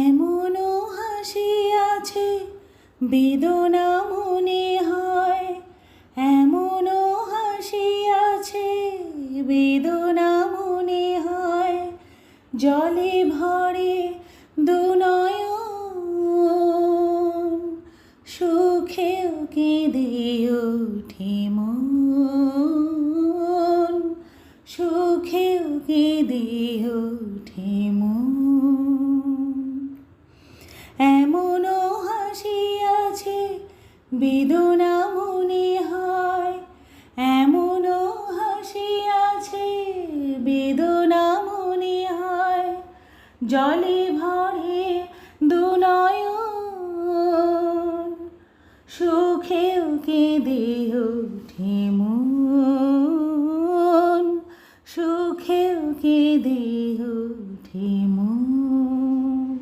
এমনও হাসি আছে বেদনা মনে হয়। এমনও হাসি আছে বেদনা জলে ভরে দুনয়ন, সুখেও কেঁদে ওঠে মন। সুখেও কেঁদে ওঠে মন। এমনও হাসি আছে, বেদনা জলে ভরে দুনয়ন কেঁদে ওঠে মন সুখেও কেঁদে ওঠে মন।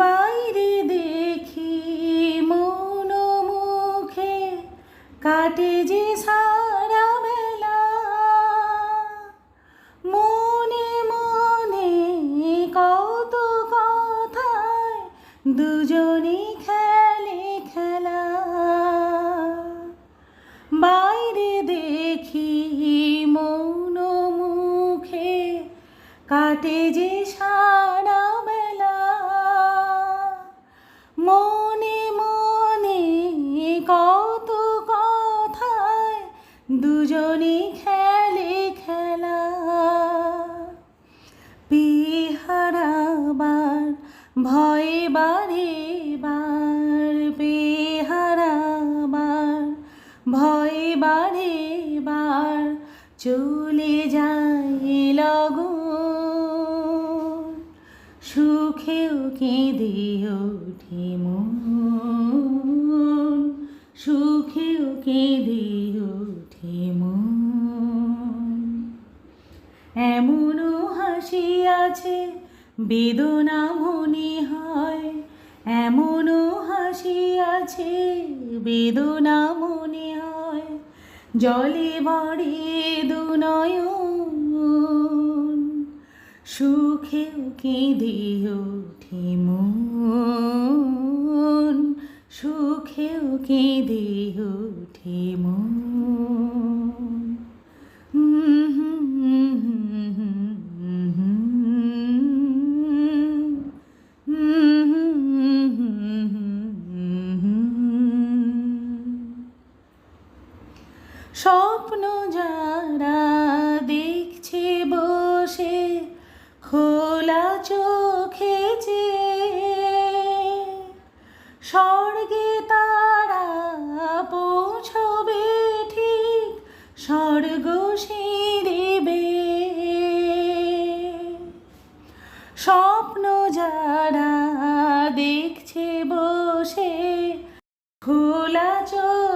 বাইরে দেখি মন মুখে কাটে যে দুজনে খেলে খেলা। বাইরে দেখি মৌন মুখে কাটে যে ভয়ে বারে বার বেহারাবার ভয়ে বারে বার, চলে যায় লগ সুখেও কেঁদে ওঠে মন। সুখেও কেঁদে ওঠে মন। এমনও হাসি আছে বেদনা মনে হয়, এমনও হাসি আছে, বেদনা মনে হয়, জলে ভরে দুনয়ন সুখেও কেঁদে ওঠে মন, সুখেও কেঁদে ওঠে মন। স্বপ্ন যারা দেখছে বসে খোলা চোখে যে স্বর্গে তারা পৌঁছবে ঠিক, স্বর্গ সিঁড়িবে স্বপ্ন যারা দেখছে বসে খোলা চোখে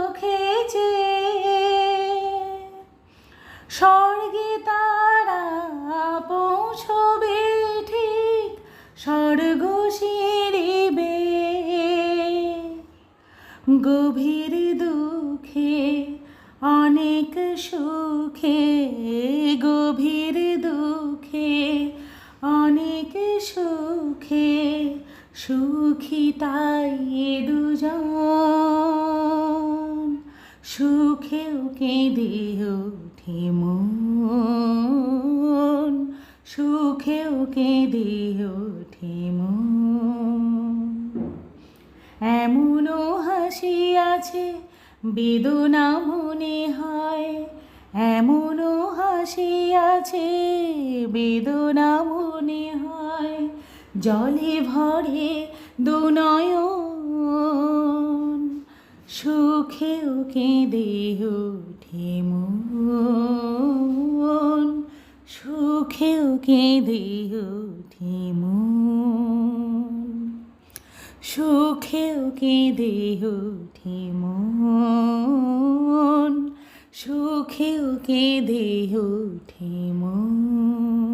স্বর্গে তারা পৌঁছবে ঠিক। স্বর্গ সিঁড়িবে গভীর দুঃখে, অনেক সুখে, গভীর দুঃখে, অনেক সুখে, সুখী তাই সুখেও কেঁদে ওঠে মন? সুখেও কেঁদে ওঠে মন? এমনও হাসি আছে, বেদনা মনে হয়। এমনও হাসি আছে, বেদনা মনে হয়। জলে ভরে দুনয়ন সুখেও কেঁদে ওঠে মন। সুখেও কেঁদে ওঠে মন। সুখেও কেঁদে ওঠে মন। সুখেও কেঁদে ওঠে মন।